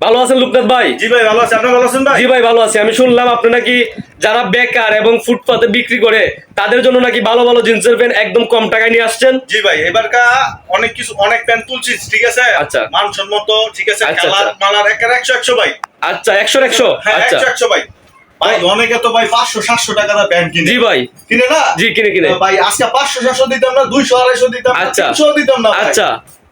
ভালো আছেন লোকনাথ ভাই? জি ভাই ভালো আছে। আপনি ভালো আছেন ভাই? জি ভাই ভালো আছি। আমি শুনলাম আপনি নাকি যারা বেকার এবং ফুটপাতে বিক্রি করে তাদের জন্য নাকি ভালো ভালো জিন্সের প্যান্ট একদম কম টাকায় নিয়ে আসছেন? জি ভাই এবারকা অনেক কিছু অনেক প্যান্ট তুলছি ঠিক আছে? আচ্ছা। মানসম্মত ঠিক আছে? আচ্ছা, কালার আচ্ছা। মালার একের একশো একশো ভাই। আচ্ছা একশো একশো? হ্যাঁ আচ্ছা। একশো একশো ভাই। ভাই অনেকে তো ভাই পাঁচশো সাতশো টাকা দা প্যান্ট কিনে। জি ভাই। কিনে না? জি কিনে কিনে। ভাই আজকে পাঁচশো সাতশো দিতাম না দুইশো আড়াইশো দিতাম না আচ্ছা। তিনশো দিতাম না আচ্ছা।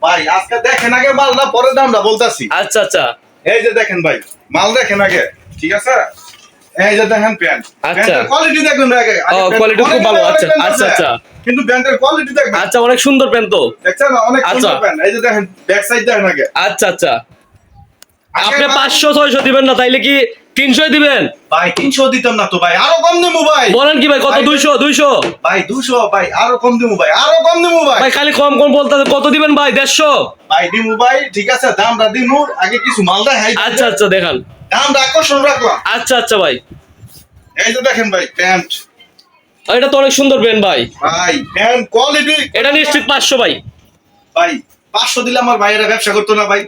ভাই আজকে দেখেন আগে মাল না পরে দামটা বলতাছি। আচ্ছা আচ্ছা। এই যে দেখেন ভাই মাল দেখেন আগে ঠিক আছে? এই যে দেখেন প্যান্ট। আচ্ছা। কোয়ালিটি দেখবেন আগে। quality খুব ভালো, আচ্ছা, আচ্ছা, আচ্ছা। কিন্তু প্যান্টের কোয়ালিটি দেখবেন। আচ্ছা অনেক সুন্দর প্যান্ট তো। দেখছেন অনেক আচ্ছা। সুন্দর প্যান্ট। এই যে দেখেন ব্যাক সাইড দেখেন আগে। আচ্ছা আচ্ছা। আপনি পাঁচশো ছয়শো দিবেন না তাইলে কি তিনশোই দিবেন? ভাই তিনশো দিতাম না তো ভাই আরও কম দেবো ভাই। বলেন কি ভাই কত? দুইশো দুইশো? ভাই দুশো ভাই আরও কম দেবো ভাই আরও কম দেবো ভাই। ভাই খালি কম কম বলতে কত দিবেন ভাই দেড়শো? ভাই দিমু ভাই ঠিক আছে দামটা দিমু আগে কিছু মালদা হাই আচ্ছা আচ্ছা দেখান। দামটা আকর্ষণ রাখলাম। আচ্ছা আচ্ছা ভাই। এই যে দেখেন ভাই প্যান্ট। এটা তো অনেক সুন্দর প্যান্ট ভাই। ভাই প্যান্ট কোয়ালিটি। এটা নিশ্চিত পাঁচশো ভাই। ভাই পাঁচশো দিলে আমার ভাইয়েরা ব্যবসা করতো না ভাই।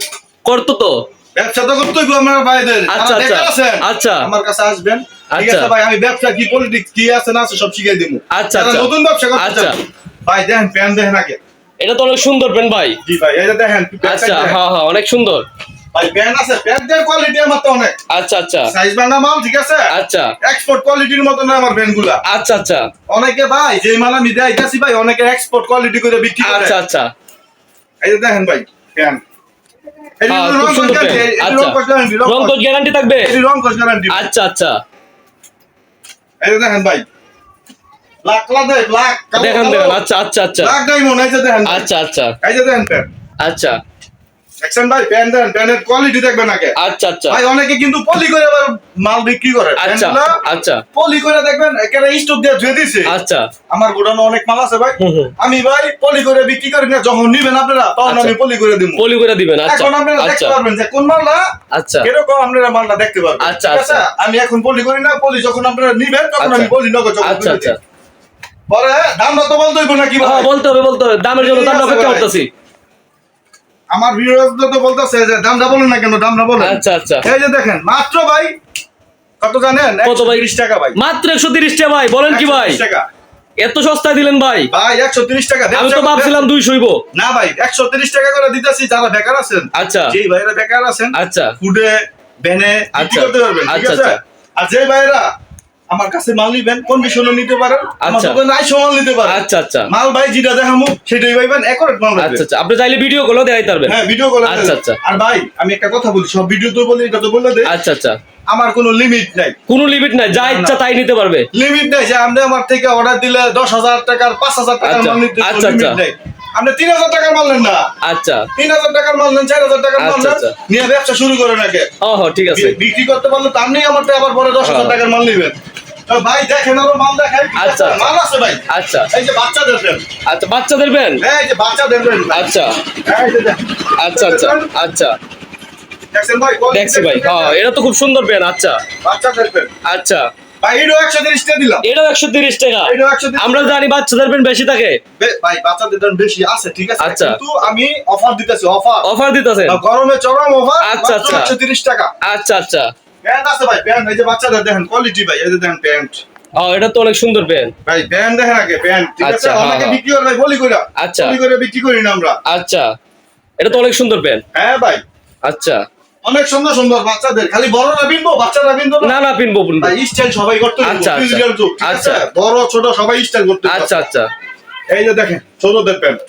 করতো তো? ব্যবসা তো করতেই আমার ভাইদের। আচ্ছা, আচ্ছা, আচ্ছা। আমার কাছে আসবেন। ঠিক আচ্ছা। আছে ভাই আমি ব্যবসা কি পলিটিক্স কি আছে না আছে সব শিখিয়ে দিব। আচ্ছা, আচ্ছা। নতুন ব্যবসা করতে আচ্ছা। ভাই দেখেন প্যান্ট দেখেন আগে। এটা তো অনেক সুন্দর ভাই। জি ভাই এই দেখেন আচ্ছা হ্যাঁ হ্যাঁ অনেক সুন্দর। ভাই আছে প্যান্টের কোয়ালিটি আমার তো অনেক। আচ্ছা আচ্ছা। সাইজ বানা মাল ঠিক আছে? আচ্ছা। এক্সপোর্ট কোয়ালিটির মতো না আমার আচ্ছা আচ্ছা। অনেকে ভাই মাল আমি দেখাইতেছি ভাই অনেকে এক্সপোর্ট কোয়ালিটি করে বিক্রি করে। আচ্ছা আচ্ছা। এই দেখেন ভাই রং গ্যারান্টি, আচ্ছা। রং কস গ্যারান্টি, গ্যারান্টি থাকবে? রং গ্যারান্টি। আচ্ছা আচ্ছা। এই দেখেন ভাই দেখান দেখান আচ্ছা আচ্ছা আচ্ছা। আচ্ছা আচ্ছা। আচ্ছা। দেখছেন ভাই দেন কোয়ালিটি দেখবেন আগে। আচ্ছা আচ্ছা। ভাই অনেকে কিন্তু পলি করে আবার মাল বিক্রি করে। আচ্ছা আচ্ছা। পলি করে দেখবেন একেবারে স্টক দিয়ে ধুয়ে দিছে। আচ্ছা। আমার গোডাউনে অনেক মাল আছে ভাই। আমি ভাই পলি করে বিক্রি করি না যখন নিবেন আপনারা তখন আচ্ছা। আমি পলি করে দিব পলি করে দিবেন আচ্ছা। এখন আপনারা আচ্ছা। দেখতে পারবেন যে কোন মালটা আচ্ছা। এরকম আপনারা মালটা দেখতে পারবেন। আচ্ছা, আচ্ছা। আমি এখন পলি করি না পলি যখন আপনারা নিবেন তখন আচ্ছা। আমি পলি নগদ যখন আচ্ছা আচ্ছা। পরে দামটা তো বলতে হইব নাকি হ্যাঁ বলতে হবে বলতে হবে। দামের জন্য ঠিক দাম অপেক্ষা করতেছি। আমার ভিডিওতে তো বলতেছে যে দামটা বলেন না কেন? দামটা বলেন। আচ্ছা আচ্ছা। এই যে দেখেন মাত্র ভাই কত জানেন? কত ভাই? 130 টাকা ভাই। মাত্র একশো তিরিশ টাকা ভাই বলেন কি ভাই? 130 টাকা। এত সস্তায় দিলেন ভাই? ভাই 130 টাকা। আমি তো ভাবছিলাম দুইশো হইব না ভাই 130 টাকা করে দিতেছি যারা বেকার আছেন। আচ্ছা। যেই ভাইরা বেকার আছেন আচ্ছা। ফুডে বেনে আচ্ছা, করতে পারবেন ঠিক আচ্ছা, আছে? আচ্ছা। আর যে ভাইরা আমার কাছে মাল নিবেন কন্ডিশনও নিতে পারেন? আমার আচ্ছা। দোকানে আইসো মাল নিতে পারেন। আচ্ছা আচ্ছা। মাল ভাই যেটা দেখামু সেটাই পাইবেন একরেট মাল আচ্ছা আচ্ছা। আপনি চাইলে ভিডিও গুলো দেখাইতে পারবেন। হ্যাঁ ভিডিও করে আচ্ছা, আচ্ছা। আর ভাই আমি একটা কথা বলি সব ভিডিও তো বলি এটা তো বলে দে আচ্ছা আচ্ছা। আমার কোনো লিমিট নাই। কোনো লিমিট নাই যা ইচ্ছা তাই নিতে পারবে। লিমিট নাই যে আপনি আমার থেকে অর্ডার দিলে দশ হাজার টাকার পাঁচ হাজার টাকার আচ্ছা, মাল নিতে আচ্ছা, আচ্ছা। আপনি তিন হাজার টাকার মাল নেন না। আচ্ছা। তিন হাজার টাকার মাল নেন চার হাজার টাকার মাল আচ্ছা, নেন আচ্ছা। নিয়ে ব্যবসা শুরু করেন আগে। ও ঠিক আছে। বিক্রি করতে পারলে তার নেই আমার তো আবার পরে দশ হাজার। টাকার মাল নিবেন। তো ভাই দেখেন আরও মাল দেখাই। আচ্ছা, আচ্ছা। মাল আছে ভাই। আচ্ছা। এই যে বাচ্চাদের ফ্রেম আচ্ছা বাচ্চাদের পেন এই যে বাচ্চাদের ফ্রেম আচ্ছা। আচ্ছা আচ্ছা আচ্ছা। ভাই দেখছি ভাই। হ্যাঁ এটা তো খুব সুন্দর আচ্ছা। বাচ্চাদের আচ্ছা। ভাই এটাও একশো তিরিশ টাকা দিলাম। এটাও একশো তিরিশ টাকা। আমরা জানি বাচ্চাদের পেন বেশি থাকে। ভাই বাচ্চাদের বেশি আছে ঠিক আছে। আচ্ছা। কিন্তু আমি অফার দিতেছি অফার অফার দিতেছেন? গরমে চরম অফার আচ্ছা, আচ্ছা। একশো তিরিশ টাকা। আচ্ছা আচ্ছা। প্যান্ট আছে ভাই প্যান্ট। এই যে বাচ্চাদের দেখেন কোয়ালিটি ভাই এই যে দেখেন প্যান্ট। এটা তো অনেক সুন্দর পেন ভাই প্যান্ট দেখেন আগে প্যান্ট ঠিক আছে? আচ্ছা, অনেকে হ্যাঁ। বিক্রি করে ভাই বলি কইরা। আচ্ছা। বলি করে বিক্রি করি না আমরা। আচ্ছা এটা তো অনেক সুন্দর পেন হ্যাঁ ভাই। আচ্ছা। অনেক সুন্দর সুন্দর বাচ্চাদের। খালি বড়রা বিনবো বাচ্চারা বিনবো না? না পিনবো ভাই স্টাইল সবাই করতে আচ্ছা, আচ্ছা। আচ্ছা। বড় ছোট সবাই স্টাইল করতে আচ্ছা আচ্ছা। এই যে দেখেন ছোটদের প্যান্ট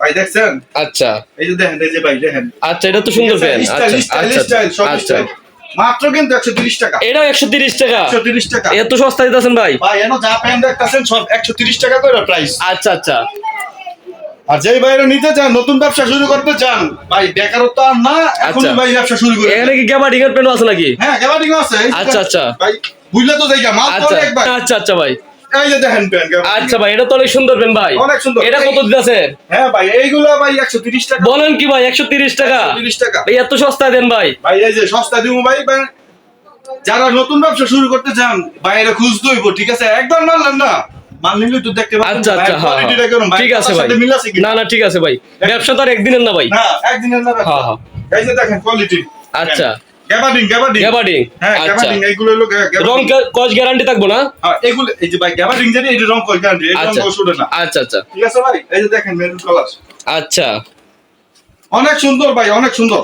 ভাই দেখছেন? আচ্ছা। এই যে দেখেন এই যে ভাই দেখেন। আচ্ছা এটা তো সুন্দর স্টাইল আচ্ছা আচ্ছা আচ্ছা। মাত্র কিন্তু একশো তিরিশ টাকা। এটাও একশো তিরিশ টাকা? একশো তিরিশ টাকা। এত সস্তা দিতেছেন ভাই? ভাই এনো যা প্যান্ট দেখতেছেন সব একশো তিরিশ টাকা করে প্রাইস আচ্ছা আচ্ছা। আর যেই বাইরে নিতে চান নতুন ব্যবসা শুরু করতে চান ভাই বেকারত্ব আর না আচ্ছা। ভাই ব্যবসা শুরু করে এখানে কি গ্যাবার্ডিং এর পেন আছে নাকি? হ্যাঁ গ্যাবার্ডিং আছে। আচ্ছা, আচ্ছা। ভাই বুঝলে তো জায়গা মাল আচ্ছা। তো একবার। আচ্ছা আচ্ছা ভাই। এই যে দেখেন প্যান্ট আচ্ছা ভাই এটা তো অনেক সুন্দর পেন ভাই। অনেক সুন্দর। এটা কত দিতেছেন হ্যাঁ ভাই এইগুলা ভাই একশো তিরিশ টাকা। বলেন কি ভাই একশো তিরিশ টাকা? তিরিশ টাকা। ভাই এত সস্তায় দেন ভাই। ভাই এই যে সস্তা দিব ভাই ভাই, যারা নতুন ব্যবসা শুরু করতে চান বাইরে খুঁজতে হইব ঠিক আছে? একবার মানলেন না? তো দেখতে আচ্ছা আচ্ছা হ্যাঁ হ্যাঁ। ঠিক আছে ভাই। না না ঠিক আছে ভাই। ব্যবসা তো আর একদিনের না ভাই। না একদিনের না হ্যাঁ হ্যাঁ। এই যে দেখেন কোয়ালিটি আচ্ছা। গ্যাবার্ডিং গ্যাবার্ডিং গ্যাবার্ডিং হ্যাঁ আচ্ছা। গ্যাবার্ডিং এইগুলো হলো রং কস গ্যারান্টি থাকব না? হ্যাঁ, এগুলো এই যে ভাই গ্যাবার্ডিং যেটা এটা রং কয় গ্যারান্টি এটা রং আচ্ছা। না। আচ্ছা আচ্ছা। ঠিক আছে ভাই? এই যে দেখেন মেরুন কালার আচ্ছা। অনেক সুন্দর ভাই অনেক সুন্দর।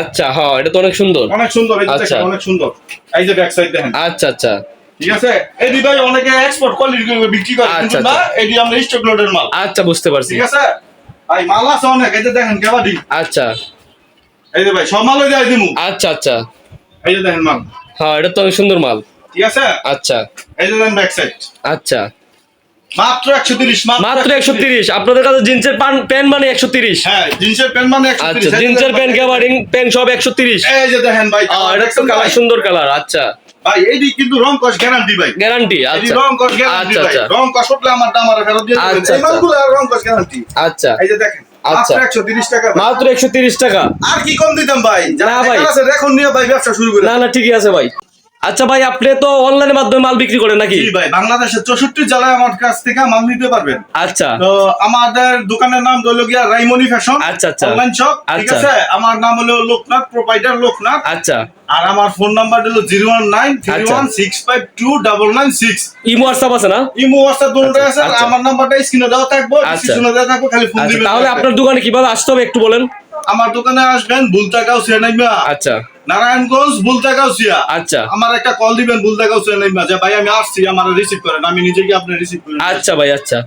আচ্ছা হ্যাঁ এটা তো অনেক সুন্দর। অনেক সুন্দর এই যে আচ্ছা। দেখেন অনেক সুন্দর। এই যে ব্যাক সাইড দেখেন। আচ্ছা আচ্ছা। ঠিক আছে? এই ভাই অনেকে এক্সপোর্ট কোয়ালিটি বিক্রি করে কিন্তু আচ্ছা, না আচ্ছা। এটি আমরা স্টক লোডের মাল। আচ্ছা বুঝতে পারছি। ঠিক আছে? ভাই মাল আছে অনেক এই যে দেখেন গ্যাবার্ডিং আচ্ছা। এই যে ভাই সব মাল দেয় দিমু। আচ্ছা আচ্ছা। এই যে দেখেন মাল। হ্যাঁ এটা তো সুন্দর মাল। ঠিক আছে? আচ্ছা। এই যে দেখেন ব্যাক সাইড আচ্ছা। মাত্র একশো তিরিশ মাত্র একশো তিরিশ। আপনাদের কাছে জিন্সের প্যান্ট মানে একশো তিরিশ। হ্যাঁ জিন্সের প্যান্ট মানে আচ্ছা জিন্সের প্যান্ট গ্যাবারিং প্যান্ট সব একশো তিরিশ। এই যে দেখেন ভাই এটা তো কালার সুন্দর কালার আচ্ছা। ভাই এইটি কিন্তু রং কস গ্যারান্টি ভাই। গ্যারান্টি আচ্ছা। রং কস গ্যারান্টি আচ্ছা ভাই। আচ্ছা। রং কস উঠলে আমার দাম আর ফেরত দিয়ে দেবেন। এই মালগুলো রং কস গ্যারান্টি আচ্ছা। এই যে দেখেন। আচ্ছা। মাত্র একশো তিরিশ টাকা মাত্র একশো তিরিশ টাকা আর কি কম দিতাম ভাই যারা না ভাই। আছে এখন নিয়ে ভাই ব্যবসা শুরু করে না না ঠিকই আছে ভাই আচ্ছা ভাই আপনি তো অনলাইনের মাধ্যমে মাল বিক্রি করেন নাকি? ভাই বাংলাদেশের চৌষট্টি জেলায় আমার কাছ থেকে মাল নিতে পারবেন। আচ্ছা। তো আমাদের দোকানের নাম হলো গিয়া রাইমনি ফ্যাশন আচ্ছা, আচ্ছা। অনলাইন শপ ঠিক আচ্ছা। আছে? আমার নাম হলো লোকনাথ প্রোপাইটার লোকনাথ। আচ্ছা। আর আমার ফোন নাম্বার হলো zero one nine three one six five two double nine six. Imo WhatsApp আছে না? ইমো হোয়াটসঅ্যাপ দুটোই আছে আর আচ্ছা। আমার নাম্বারটা স্ক্রিনে দেওয়া থাকব আচ্ছা। স্ক্রিনে দেওয়া থাকব খালি ফোন আচ্ছা দিবেন। তাহলে আপনার দোকানে কীভাবে আসতে হবে একটু বলেন। আমার দোকানে আসবেন বুলতাগাঁও সিয়ানাইমা। আচ্ছা। নারায়ণগঞ্জ বুলতাগাঁও সিয়া আচ্ছা। আমার একটা কল দিবেন বুলতাগাঁও গাউসিয়া ভাই আমি আসছি আমার রিসিভ করেন আমি নিজে গিয়ে আপনি রিসিভ করেন আচ্ছা ভাই আচ্ছা।